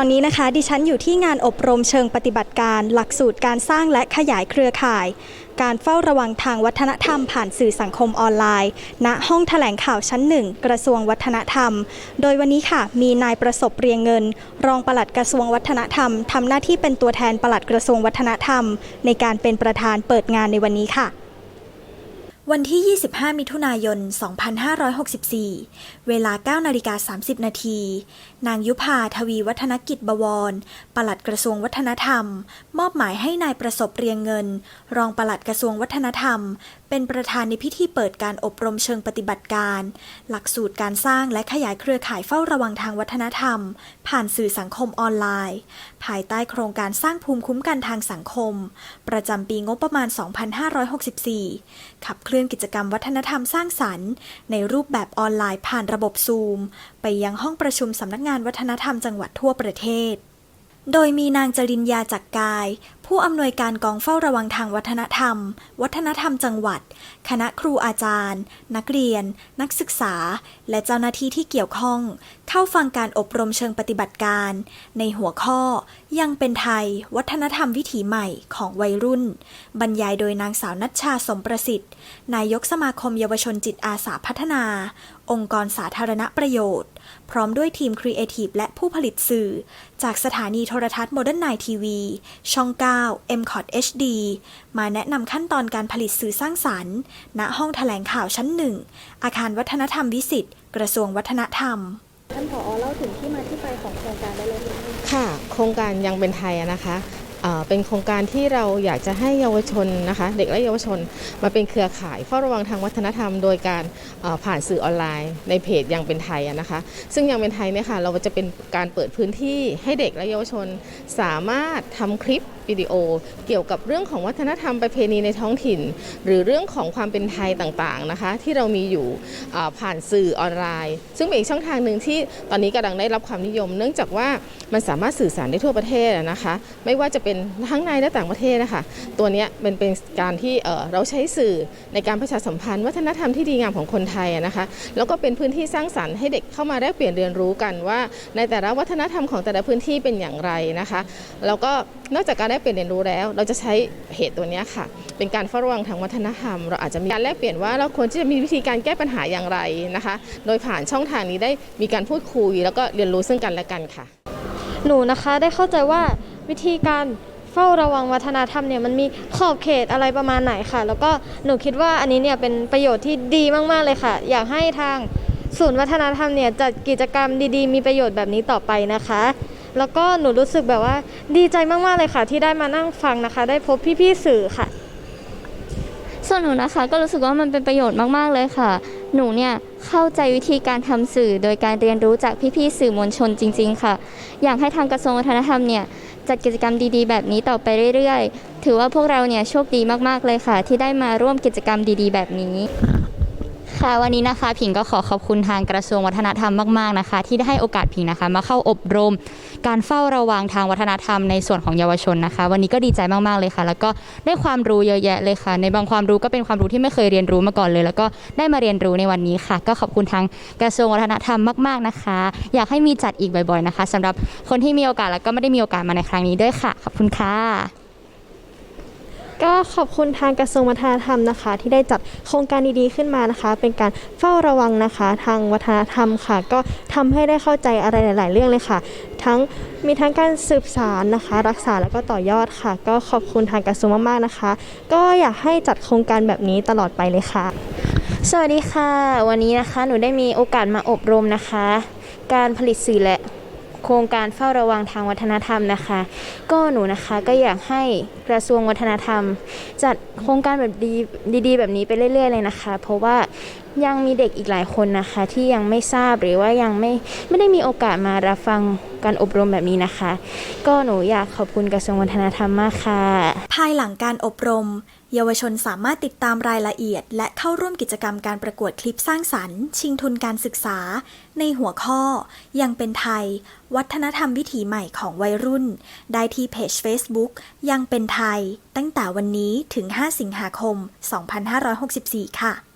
ตอนนี้นะคะ ดิฉันอยู่ที่งานอบรมเชิงปฏิบัติการ หลักสูตรการสร้างและขยายเครือข่าย การเฝ้าระวังทางวัฒนธรรมผ่านสื่อสังคมออนไลน์ ณห้องแถลงข่าวชั้นหนึ่งกระทรวงวัฒนธรรม โดยวันนี้ค่ะ มีนายประสบเรียงเงิน รองปลัดกระทรวงวัฒนธรรมทำหน้าที่เป็นตัวแทนปลัดกระทรวงวัฒนธรรม ในการเป็นประธานเปิดงานในวันนี้ค่ะ วันที่ 25 มิถุนายน 2564 เวลา 9 นาฬิกา 30 นาที นางยุพาทวีวัฒนกิจบวร ปลัดกระทรวงวัฒนธรรม มอบหมายให้นายประสบเรียงเงิน รองปลัดกระทรวงวัฒนธรรม เป็นประธานในพิธีเปิดการอบรมเชิงปฏิบัติการ หลักสูตรการสร้างและขยายเครือข่ายเฝ้าระวังทางวัฒนธรรม ผ่านสื่อสังคมออนไลน์ ภายใต้โครงการสร้างภูมิคุ้มกันทางสังคม ประจำปีงบประมาณ 2564 ขับเคลื่อนกิจกรรมวัฒนธรรมสร้างสรรค์ ในรูปแบบออนไลน์ผ่านระบบซูม ไปยังห้องประชุมสำนักงานวัฒนธรรมจังหวัดทั่วประเทศโดยมีนางจริญญาจักกาย ผู้อำนวยการกองเฝ้าระวังทางวัฒนธรรม วัฒนธรรมจังหวัด คณะครูอาจารย์ นักเรียน นักศึกษา และเจ้าหน้าที่ที่เกี่ยวข้อง เข้าฟังการอบรมเชิงปฏิบัติการ ในหัวข้อ ยังเป็นไทย วัฒนธรรมวิถีใหม่ของวัยรุ่น บรรยายโดยนางสาวนัชชาสมประสิทธิ์ นายกสมาคมเยาวชนจิตอาสาพัฒนา องค์กรสาธารณประโยชน์ พร้อมด้วยทีมครีเอทีฟและผู้ผลิตสื่อ จากสถานีโทรทัศน์โมเดิร์นไนทีวีช่อง 9 m c o t HD มาแนะนำขั้นตอนการผลิตสื่อสร้างสรรค์ ณห้องแถลงข่าวชั้นหนึ่ง อาคารวัฒนธรรมวิสิตกระทรวงวัฒนธรรมท่านผอเล่าถึงที่มาที่ไปของโครงการได้เลยค่ะ โครงการยังเป็นไทยอะนะคะ เป็นโครงการที่เราอยากจะให้เยาวชนนะคะ เด็กและเยาวชนมาเป็นเครือข่ายเฝ้าระวังทางวัฒนธรรม โดยการผ่านสื่อออนไลน์ ในเพจยังเป็นไทยนะคะ ซึ่งยังเป็นไทยเนี่ยค่ะเราจะเป็นการเปิดพื้นที่ให้เด็กและเยาวชนสามารถทำคลิป วิดีโอ เกี่ยวกับเรื่องของวัฒนธรรมประเพณีในท้องถิ่น หรือเรื่องของความเป็นไทยต่างๆนะคะ ที่เรามีอยู่ผ่านสื่อออนไลน์ ซึ่งเป็นอีกช่องทางหนึ่งที่ตอนนี้กำลังได้รับความนิยม เนื่องจากว่ามันสามารถสื่อสารได้ทั่วประเทศนะคะ ไม่ว่าจะเป็นทั้งในและต่างประเทศนะคะ ตัวนี้เป็นเป็นการที่เราใช้สื่อในการประชาสัมพันธ์ วัฒนธรรมที่ดีงามของคนไทยนะคะ แล้วก็เป็นพื้นที่สร้างสรรค์ให้เด็กเข้ามาได้เปลี่ยนเรียนรู้กันว่า ในแต่ละวัฒนธรรมของแต่ละพื้นที่เป็นอย่างไรนะคะ แล้วก็นอกจากการได้เปลี่ยนเรียนรู้แล้ว เราจะใช้เพจตัวนี้ค่ะ เป็นการเฝ้าระวังทางวัฒนธรรม เราอาจจะมีการแลกเปลี่ยนว่าเราควรที่จะมีวิธีการแก้ปัญหาอย่างไรนะคะ โดยผ่านช่องทางนี้ได้มีการพูดคุย แล้วก็เรียนรู้ซึ่งกันและกันค่ะ หนูนะคะได้เข้าใจว่าวิธีการเฝ้าระวังวัฒนธรรมเนี่ยมันมีขอบเขตอะไรประมาณไหนค่ะ แล้วก็หนูคิดว่าอันนี้เนี่ยเป็นประโยชน์ที่ดีมากๆเลยค่ะ อยากให้ทางศูนย์วัฒนธรรมเนี่ยจัดกิจกรรมดีๆ มีประโยชน์แบบนี้ต่อไปนะคะ แล้วก็หนูรู้สึกแบบว่าดีใจมาก ๆ เลยค่ะ ที่ได้มานั่งฟังนะคะ ได้พบพี่ ๆ สื่อค่ะ ส่วนหนูนะคะก็รู้สึกว่ามันเป็นประโยชน์มาก ๆ เลยค่ะ หนูเนี่ยเข้าใจวิธีการทำสื่อโดยการเรียนรู้จากพี่ ๆ สื่อมวลชนจริง ๆ ค่ะ อยากให้ทางกระทรวงวัฒนธรรมเนี่ยจัดกิจกรรมดีๆ แบบนี้ต่อไปเรื่อย ๆ ถือว่าพวกเราเนี่ยโชคดีมากๆเลยค่ะ ที่ได้มาร่วมกิจกรรมดี ๆ แบบนี้ ค่ะวันนี้นะคะผิงก็ขอขอบคุณทางกระทรวงวัฒนธรรมมากๆนะคะ ที่ได้ให้โอกาสผิงนะคะ มาเข้าอบรม การเฝ้าระวังทางวัฒนธรรมในส่วนของเยาวชนนะคะ วันนี้ก็ดีใจมากๆเลยค่ะ แล้วก็ได้ความรู้เยอะแยะเลยค่ะ ในบางความรู้ก็เป็นความรู้ที่ไม่เคยเรียนรู้มาก่อนเลย แล้วก็ได้มาเรียนรู้ในวันนี้ค่ะ ก็ขอบคุณทางกระทรวงวัฒนธรรมมากๆนะคะ อยากให้มีจัดอีกบ่อยๆนะคะสำหรับคนที่มีโอกาสแล้วก็ไม่ได้มีโอกาสมาในครั้งนี้ด้วยค่ะ ขอบคุณค่ะ ก็ขอบคุณทางกระทรวงวัฒนธรรมนะคะ ที่ได้จัดโครงการดีๆขึ้นมานะคะ เป็นการเฝ้าระวังนะคะ ทางวัฒนธรรมค่ะ ก็ทำให้ได้เข้าใจอะไรหลาย ๆ เรื่องเลยค่ะ ทั้งมีทั้งการสืบสารนะคะ รักษาแล้วก็ต่อยอดค่ะ ก็ขอบคุณทางกระทรวงมากๆนะคะ ก็อยากให้จัดโครงการแบบนี้ตลอดไปเลยค่ะ สวัสดีค่ะ วันนี้นะคะหนูได้มีโอกาสมาอบรมนะคะ การผลิตสื่อและ โครงการเฝ้าระวังทางวัฒนธรรมนะคะ ก็หนูนะคะก็อยากให้กระทรวงวัฒนธรรม จัดโครงการแบบดีดีๆ แบบนี้ไปเรื่อยๆเลยนะคะ เพราะว่ายังมีเด็กอีกหลายคนนะคะ ที่ยังไม่ทราบหรือว่ายังไม่ไม่ได้มีโอกาสมารับฟัง การอบรมแบบนี้นะคะ ก็หนูอยากขอบคุณกระทรวงวัฒนธรรมมากค่ะ ภายหลังการอบรม เยาวชนสามารถติดตามรายละเอียด และเข้าร่วมกิจกรรมการประกวดคลิปสร้างสรรค์ ชิงทุนการศึกษา ในหัวข้อ ยังเป็นไทย วัฒนธรรมวิถีใหม่ของวัยรุ่น ได้ที่เพจ Facebook ยังเป็นไทย ตั้งแต่วันนี้ถึง 5 สิงหาคม 2564 ค่ะ